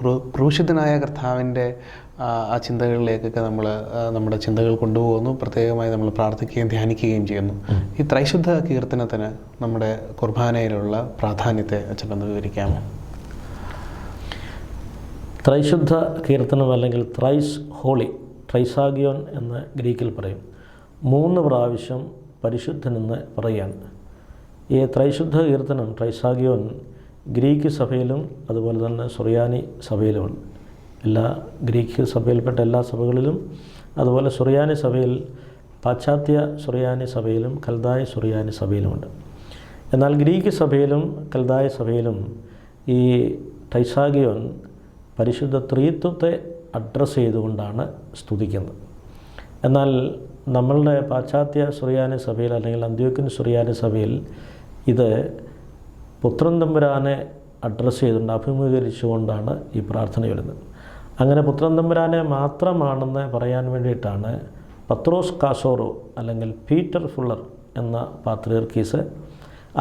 ക്രൂ ക്രൂശിതനായ കർത്താവിന്റെ ആ, ആ ചിന്തകളിലേക്കൊക്കെ നമ്മൾ നമ്മുടെ ചിന്തകൾ കൊണ്ടുപോകുന്നു. പ്രത്യേകമായി നമ്മൾ പ്രാർത്ഥിക്കുകയും ധ്യാനിക്കുകയും ചെയ്യുന്നു. ഈ ത്രൈശുദ്ധ കീർത്തനത്തിന് നമ്മുടെ കുർബാനയിലുള്ള പ്രാധാന്യത്തെ അച്ഛനൊന്ന് വിവരിക്കാമോ?
ത്രൈശുദ്ധ കീർത്തനം അല്ലെങ്കിൽ ത്രൈസ് ഹോളി ട്രൈസാഗിയോൻ എന്ന് ഗ്രീക്കിൽ പറയും. മൂന്ന് പ്രാവശ്യം പരിശുദ്ധനെന്ന് പറയുകയാണ് ഈ ത്രൈശുദ്ധ കീർത്തനം ട്രൈസാഗിയോൻ ഗ്രീക്ക് സഭയിലും അതുപോലെ തന്നെ സുറിയാനി സഭയിലുമുണ്ട് എല്ലാ ഗ്രീക്ക് സഭയിൽപ്പെട്ട എല്ലാ സഭകളിലും അതുപോലെ സുറിയാനി സഭയിൽ പാശ്ചാത്യ സുറിയാനി സഭയിലും കൽദായ സുറിയാനി സഭയിലുമുണ്ട് എന്നാൽ ഗ്രീക്ക് സഭയിലും കൽദായ സഭയിലും ഈ ടൈസാഗിയോൻ പരിശുദ്ധ ത്രീത്വത്തെ അഡ്രസ്സ് ചെയ്തുകൊണ്ടാണ് സ്തുതിക്കുന്നത്. എന്നാൽ നമ്മളുടെ പാശ്ചാത്യ സുറിയാനി സഭയിൽ അല്ലെങ്കിൽ അന്ത്യോക്യൻ സുറിയാനി സഭയിൽ ഇത് പുത്രൻ തമ്പുരാനെ അഡ്രസ്സ് ചെയ്തുകൊണ്ട് അഭിമുഖീകരിച്ചുകൊണ്ടാണ് ഈ പ്രാർത്ഥന വരുന്നത്. അങ്ങനെ പുത്രൻ തമ്പുരാനെ മാത്രമാണെന്ന് പറയാൻ വേണ്ടിയിട്ടാണ് പത്രോസ് കാസോറോ അല്ലെങ്കിൽ പീറ്റർ ഫുള്ളർ എന്ന പാത്രീർക്കീസ്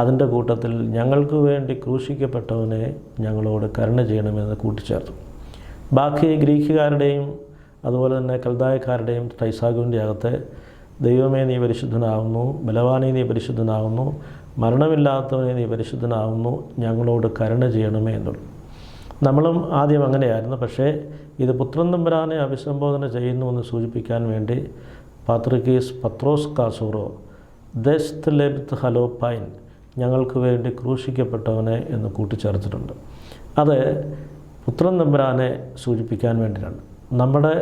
അതിന്റെ കൂട്ടത്തിൽ ഞങ്ങൾക്ക് വേണ്ടി ക്രൂശിക്കപ്പെട്ടവനെ ഞങ്ങളോട് കരുണ ചെയ്യണമെന്ന് കൂട്ടിച്ചേർത്തു. ബാക്കി ഗ്രീക്കുകാരുടെയും അതുപോലെ തന്നെ കൽദായക്കാരുടെയും ടൈസാഗുവിന്റെ അകത്ത് ദൈവമേ നീ പരിശുദ്ധനാകുന്നു ബലവാനെ നീ പരിശുദ്ധനാകുന്നു മരണമില്ലാത്തവനെ നീ പരിശുദ്ധനാകുന്നു ഞങ്ങളോട് കരുണ ചെയ്യണമേ എന്നുള്ളു. നമ്മളും ആദ്യം അങ്ങനെയായിരുന്നു പക്ഷേ ഇത് പുത്രൻ തമ്പുരാനെ അഭിസംബോധന ചെയ്യുന്നു എന്ന് സൂചിപ്പിക്കാൻ വേണ്ടി പാത്രികീസ് പത്രോസ് കാസൂറോ ദസ്ത് ലെബ്ത് ഹലോപ്പൈൻ ഞങ്ങൾക്ക് വേണ്ടി ക്രൂശിക്കപ്പെട്ടവനെ എന്ന് കൂട്ടിച്ചേർത്തിട്ടുണ്ട്. അത് പുത്രൻ തമ്പുരാനെ സൂചിപ്പിക്കാൻ വേണ്ടിയിട്ടാണ്. നമ്മുടെ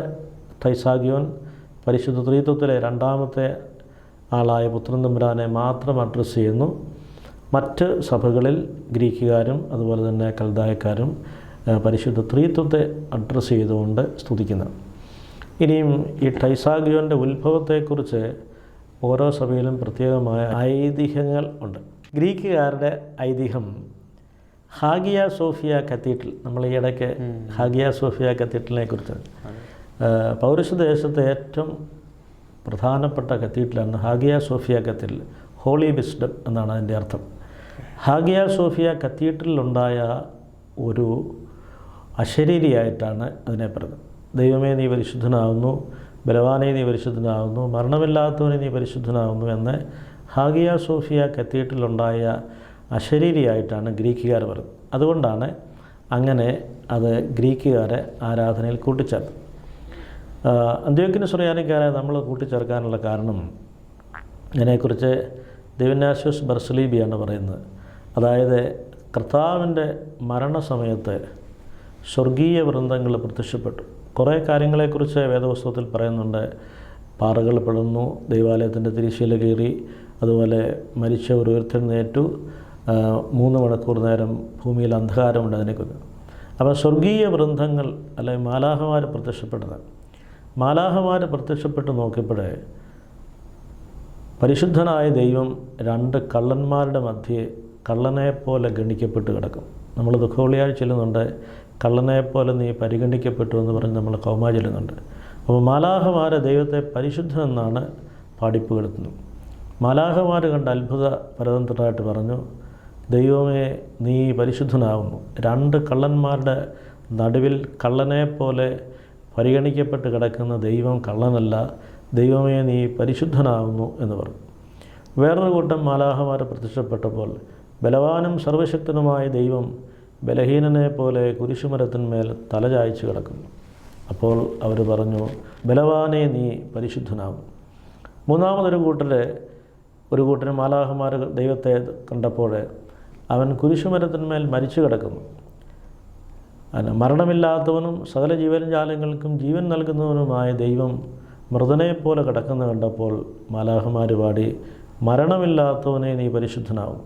തൈസാഗ്യോൻ പരിശുദ്ധ ത്രീത്വത്തിലെ രണ്ടാമത്തെ ആളായ പുത്രൻ തമ്പുരാനെ മാത്രം അഡ്രസ്സ് ചെയ്യുന്നു. മറ്റ് സഭകളിൽ ഗ്രീക്കുകാരും അതുപോലെ തന്നെ കൽദായക്കാരും പരിശുദ്ധ ത്രീത്വത്തെ അഡ്രസ്സ് ചെയ്തുകൊണ്ട് സ്തുതിക്കുന്നു. ഇനിയും ഈ ടൈസാഗ്യോന്റെ ഉത്ഭവത്തെക്കുറിച്ച് ഓരോ സഭയിലും പ്രത്യേകമായ ഐതിഹ്യങ്ങൾ ഉണ്ട്. ഗ്രീക്കുകാരുടെ ഐതിഹ്യം ഹാഗിയ സോഫിയ കത്തീഡ്രൽ നമ്മൾ ഈ ഇടയ്ക്ക് ഹാഗിയ സോഫിയ കത്തീഡ്രലിനെ കുറിച്ച്. പൗരുഷദേശത്തെ ഏറ്റവും പ്രധാനപ്പെട്ട കത്തീഡ്രലാണ് Hagia Sophia cathedral holy wisdom എന്നാണ് അതിന്റെ അർത്ഥം. ഹാഗിയ സോഫിയ കത്തീഡ്രലിലുണ്ടായ ഒരു അശരീരിയായിട്ടാണ് അതിനെ പറയുന്നത് ദൈവമേ നീ പരിശുദ്ധനാകുന്നു ബലവാനെ നീ പരിശുദ്ധനാകുന്നു മരണമില്ലാത്തവനെ നീ പരിശുദ്ധനാകുന്നു എന്ന് ഹാഗിയ സോഫിയ കത്തീഡ്രലിലുണ്ടായ അശരീരിയായിട്ടാണ് ഗ്രീക്കുകാർ പറയുന്നത് അതുകൊണ്ടാണ് അങ്ങനെ അത് ഗ്രീക്കുകാരെ ആരാധനയിൽ കൂട്ടിച്ചേർത്തത്. അന്ത്യോക്കിന് സുറിയാനിക്കാരെ നമ്മൾ കൂട്ടിച്ചേർക്കാനുള്ള കാരണം ഇതിനെക്കുറിച്ച് ദിവനാശ്വസ് ബർസലീബിയാണ് പറയുന്നത്. അതായത് കർത്താവിന്റെ മരണസമയത്ത് സ്വർഗീയ വൃന്ദങ്ങൾ പ്രത്യക്ഷപ്പെട്ടു. കുറേ കാര്യങ്ങളെക്കുറിച്ച് വേദപുസ്തകത്തിൽ പറയുന്നുണ്ട്. പാറകൾ പിളർന്നു ദൈവാലയത്തിന്റെ തിരിശീല കീറി അതുപോലെ മരിച്ചവർ ഉയർത്തെഴുന്നേറ്റു മൂന്ന് മണിക്കൂർ നേരം ഭൂമിയിൽ അന്ധകാരമുണ്ട് അതിനെക്കുറിച്ച്. അപ്പോൾ സ്വർഗീയ വൃന്ദങ്ങൾ അല്ലെങ്കിൽ മാലാഹമാർ പ്രത്യക്ഷപ്പെട്ടത്. മാലാഹമാർ പ്രത്യക്ഷപ്പെട്ട് നോക്കിയപ്പോഴേ പരിശുദ്ധനായ ദൈവം രണ്ട് കള്ളന്മാരുടെ മധ്യേ കള്ളനെപ്പോലെ ഗണിക്കപ്പെട്ട് കിടക്കും. നമ്മൾ ദുഃഖവെള്ളിയാഴ്ച ചെല്ലുന്നുണ്ട് കള്ളനെപ്പോലെ നീ പരിഗണിക്കപ്പെട്ടു എന്ന് പറഞ്ഞ് നമ്മൾ കൗമാ ചെല്ലുന്നുണ്ട്. അപ്പോൾ മാലാഹമാരെ ദൈവത്തെ പരിശുദ്ധനെന്നാണ് പാടിപ്പുകെടുത്തുന്നത് മാലാഹമാർ കണ്ട അത്ഭുത പരതന്ത്രമായിട്ട് പറഞ്ഞു ദൈവമേ നീ പരിശുദ്ധനാകുന്നു. രണ്ട് കള്ളന്മാരുടെ നടുവിൽ കള്ളനെപ്പോലെ പരിഗണിക്കപ്പെട്ട് കിടക്കുന്ന ദൈവം കള്ളനല്ല. ദൈവമേ നീ പരിശുദ്ധനാകുന്നു എന്ന് പറഞ്ഞു. വേറൊരു കൂട്ടം മാലാഹമാർ പ്രത്യക്ഷപ്പെട്ടപ്പോൾ ബലവാനും സർവശക്തനുമായ ദൈവം ബലഹീനനെ പോലെ കുരിശുമരത്തിന്മേൽ തലചായ്ച്ചു കിടക്കുന്നു. അപ്പോൾ അവർ പറഞ്ഞു ബലവാനെ നീ പരിശുദ്ധനാകും മൂന്നാമതൊരു കൂട്ടരെ ഒരു കൂട്ടർ മാലാഹമാർ ദൈവത്തെ കണ്ടപ്പോൾ അവൻ കുരിശുമരത്തിന്മേൽ മരിച്ചു കിടക്കുന്നു. അല്ല മരണമില്ലാത്തവനും സകല ജീവജാലങ്ങൾക്കും ജീവൻ നൽകുന്നവനുമായ ദൈവം മൃതനെപ്പോലെ കിടക്കുന്ന കണ്ടപ്പോൾ മാലാഹമാർ പാടി മരണമില്ലാത്തവനെ നീ പരിശുദ്ധനാവും.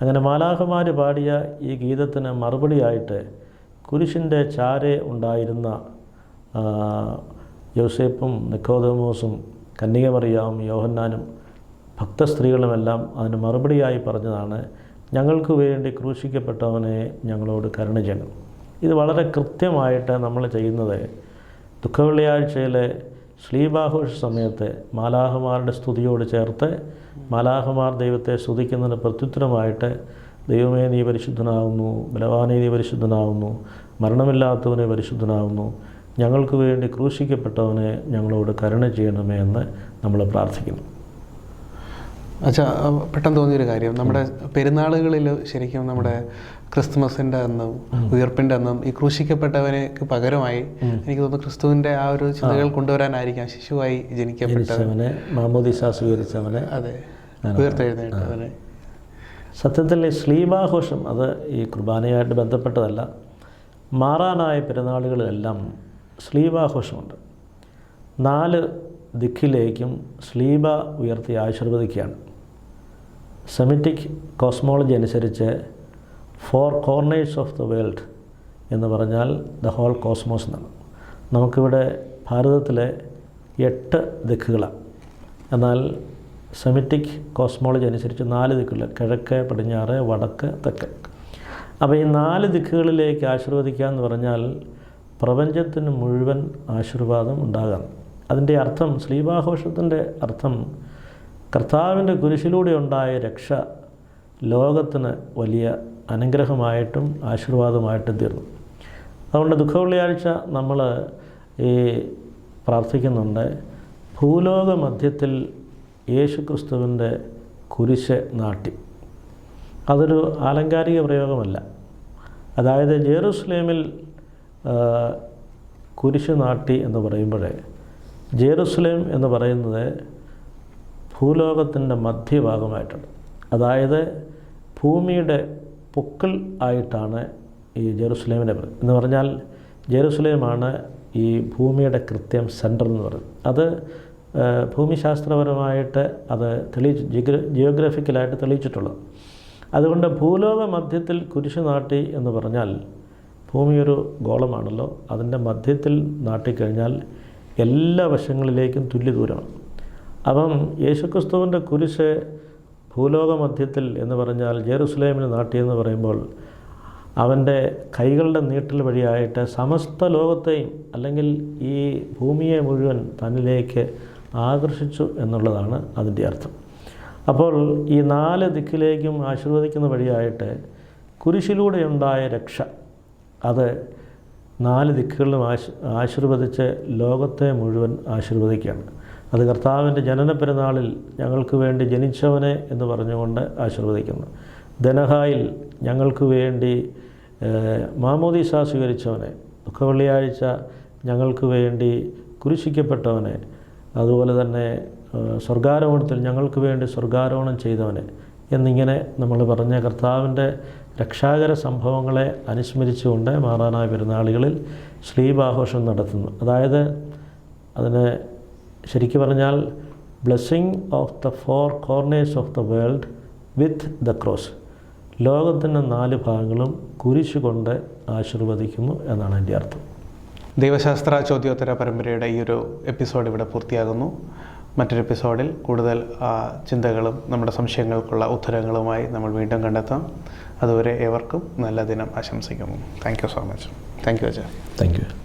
അങ്ങനെ മാലാഹമാർ പാടിയ ഈ ഗീതത്തിന് മറുപടിയായിട്ട് കുരിശിന്റെ ചാരെ ഉണ്ടായിരുന്ന യോസേപ്പും നിക്കോദമോസും കന്യകമറിയാവും യോഹന്നാനും ഭക്തസ്ത്രീകളുമെല്ലാം അതിന് മറുപടിയായി പറഞ്ഞതാണ് ഞങ്ങൾക്ക് വേണ്ടി ക്രൂശിക്കപ്പെട്ടവനെ ഞങ്ങളോട് കരുണ ചെയ്യണം. ഇത് വളരെ കൃത്യമായിട്ട് നമ്മൾ ചെയ്യുന്നത് ദുഃഖവെള്ളിയാഴ്ചയിലെ ശ്ലീബാഘോഷ സമയത്ത് മാലാഹമാരുടെ സ്തുതിയോട് ചേർത്ത് മാലാഹമാർ ദൈവത്തെ സ്തുതിക്കുന്നതിന് പ്രത്യുത്തരമായിട്ട് ദൈവമേ നീ പരിശുദ്ധനാവുന്നു ബലവാനേ നീ പരിശുദ്ധനാവുന്നു മരണമില്ലാത്തവനെ പരിശുദ്ധനാവുന്നു ഞങ്ങൾക്ക് വേണ്ടി ക്രൂശിക്കപ്പെട്ടവനെ ഞങ്ങളോട് കരുണ ചെയ്യണമേ എന്ന് നമ്മൾ പ്രാർത്ഥിക്കുന്നു.
അച്ഛാ പെട്ടെന്ന് തോന്നിയൊരു കാര്യം. നമ്മുടെ പെരുന്നാളുകളിൽ ശരിക്കും നമ്മുടെ ക്രിസ്മസിന്റെ അന്നും ഉയർപ്പിന്റെ അന്നും ഈ ക്രൂശിക്കപ്പെട്ടവനേക്ക് പകരമായി എനിക്ക് തോന്നുന്നു ക്രിസ്തുവിന്റെ ആ ഒരു ചിന്തകൾ കൊണ്ടുവരാനായിരിക്കാം. ശിശുവായി
ജനിക്കപ്പെട്ടവനെ മാമോദിസ സ്വീകരിച്ചവനെ.
അതെ. ഉയർത്തെഴുന്നേറ്റവനെ.
സത്യത്തിൽ ഈ ശ്ലീബാഘോഷം അത് ഈ കുർബാനയായിട്ട് ബന്ധപ്പെട്ടതല്ല. മാറാനായ പെരുന്നാളുകളിലെല്ലാം ശ്ലീമാഘോഷമുണ്ട്. നാല് ദിക്കിലേക്കും ശ്ലീബ ഉയർത്തി ആശീർവദിക്കുകയാണ്. സെമിറ്റിക് കോസ്മോളജി അനുസരിച്ച് four corners of the world എന്ന് പറഞ്ഞാൽ ദ ഹോൾ കോസ്മോസ് എന്നാണ്. നമുക്കിവിടെ ഭാരതത്തിലെ എട്ട് ദിക്കുകളാണ് എന്നാൽ സെമിറ്റിക് കോസ്മോളജി അനുസരിച്ച് നാല് ദിക്കുകൾ കിഴക്ക് പടിഞ്ഞാറ് വടക്ക് തെക്ക്. അപ്പോൾ ഈ നാല് ദിക്കുകളിലേക്ക് ആശീർവദിക്കുക എന്ന് പറഞ്ഞാൽ പ്രപഞ്ചത്തിന് മുഴുവൻ ആശീർവാദം ഉണ്ടാകാം. അതിന്റെ അർത്ഥം ശ്ലീബാഘോഷത്തിന്റെ അർത്ഥം കർത്താവിന്റെ കുരിശിലൂടെ ഉണ്ടായ രക്ഷ ലോകത്തിന് വലിയ അനുഗ്രഹമായിട്ടും ആശീർവാദമായിട്ടും തീർന്നു. അതുകൊണ്ട് ദുഃഖ വെള്ളിയാഴ്ച നമ്മൾ ഈ പ്രാർത്ഥിക്കുന്നുണ്ട് ഭൂലോക മധ്യത്തിൽ യേശുക്രിസ്തുവിന്റെ കുരിശ് നാട്ടി. അതൊരു ആലങ്കാരിക പ്രയോഗമല്ല. അതായത് ജെറുസലേമിൽ കുരിശ് നാട്ടി എന്ന് പറയുമ്പോഴേ ജെറുസലേം എന്ന് പറയുന്നത് ഭൂലോകത്തിന്റെ മധ്യഭാഗമായിട്ടുണ്ട്. അതായത് ഭൂമിയുടെ പൊക്കൽ ആയിട്ടാണ് ഈ ജെറുസലേമിനെ പറയുന്നത്. എന്ന് പറഞ്ഞാൽ ജെറുസലേമാണ് ഈ ഭൂമിയുടെ കൃത്യം സെന്റർ എന്ന് പറയുന്നത്. അത് ഭൂമിശാസ്ത്രപരമായിട്ട് അത് തെളിയിച്ച് ജിയോഗ്രഫിക്കലായിട്ട് തെളിയിച്ചിട്ടുള്ളത്. അതുകൊണ്ട് ഭൂലോക മധ്യത്തിൽ കുരിശു നാട്ടി എന്ന് പറഞ്ഞാൽ ഭൂമി ഒരു ഗോളമാണല്ലോ. അതിന്റെ മധ്യത്തിൽ നാട്ടിക്കഴിഞ്ഞാൽ എല്ലാ വശങ്ങളിലേക്കും തുല്യ ദൂരമാണ് അപ്പം യേശുക്രിസ്തുവിന്റെ കുരിശ് ഭൂലോക മധ്യത്തിൽ എന്ന് പറഞ്ഞാൽ ജെറുസലേമിന് നാട്ടിയെന്ന് പറയുമ്പോൾ അവന്റെ കൈകളുടെ നീട്ടൽ വഴിയായിട്ട് സമസ്ത ലോകത്തെയും അല്ലെങ്കിൽ ഈ ഭൂമിയെ മുഴുവൻ തന്നിലേക്ക് ആകർഷിച്ചു എന്നുള്ളതാണ് അതിന്റെ അർത്ഥം. അപ്പോൾ ഈ നാല് ദിക്കിലേക്കും ആശീർവദിക്കുന്ന വഴിയായിട്ട് കുരിശിലൂടെയുണ്ടായ രക്ഷ അത് നാല് ദിക്കുകളിലും ആശ് ആശീർവദിച്ച് ലോകത്തെ മുഴുവൻ ആശീർവദിക്കുകയാണ്. അത് കർത്താവിന്റെ ജനന പെരുന്നാളിൽ ഞങ്ങൾക്ക് വേണ്ടി ജനിച്ചവനെ എന്ന് പറഞ്ഞുകൊണ്ട് ആശീർവദിക്കുന്നു. ധനഹായിൽ ഞങ്ങൾക്ക് വേണ്ടി മാമോദീസ സ്വീകരിച്ചവനെ ദുഃഖവെള്ളിയാഴ്ച ഞങ്ങൾക്ക് വേണ്ടി കുരിശിക്കപ്പെട്ടവനെ അതുപോലെ തന്നെ സ്വർഗാരോഹണത്തിൽ ഞങ്ങൾക്ക് വേണ്ടി സ്വർഗാരോഹണം ചെയ്തവനെ എന്നിങ്ങനെ നമ്മൾ പറഞ്ഞ കർത്താവിന്റെ രക്ഷാകര സംഭവങ്ങളെ അനുസ്മരിച്ചുകൊണ്ട് മാറാനായ പെരുന്നാളുകളിൽ ആഘോഷം നടത്തുന്നു. അതായത് അതിന് ശരിക്കു പറഞ്ഞാൽ blessing of the four corners of the world with the cross ലോകത്തിന്റെ നാല് ഭാഗങ്ങളും കുരിശുകൊണ്ട് ആശീർവദിക്കുന്നു എന്നാണ് എന്റെ അർത്ഥം.
ദൈവശാസ്ത്ര ചോദ്യോത്തര പരമ്പരയുടെ ഈ ഒരു എപ്പിസോഡ് ഇവിടെ പൂർത്തിയാകുന്നു. മറ്റൊരു എപ്പിസോഡിൽ കൂടുതൽ ചിന്തകളും നമ്മുടെ സംശയങ്ങൾക്കുള്ള ഉത്തരങ്ങളുമായി നമ്മൾ വീണ്ടും കണ്ടെത്താം. അതുവരെ ഏവർക്കും നല്ല ദിനം ആശംസിക്കുന്നു. Thank you so much thank you Ajay.
Thank you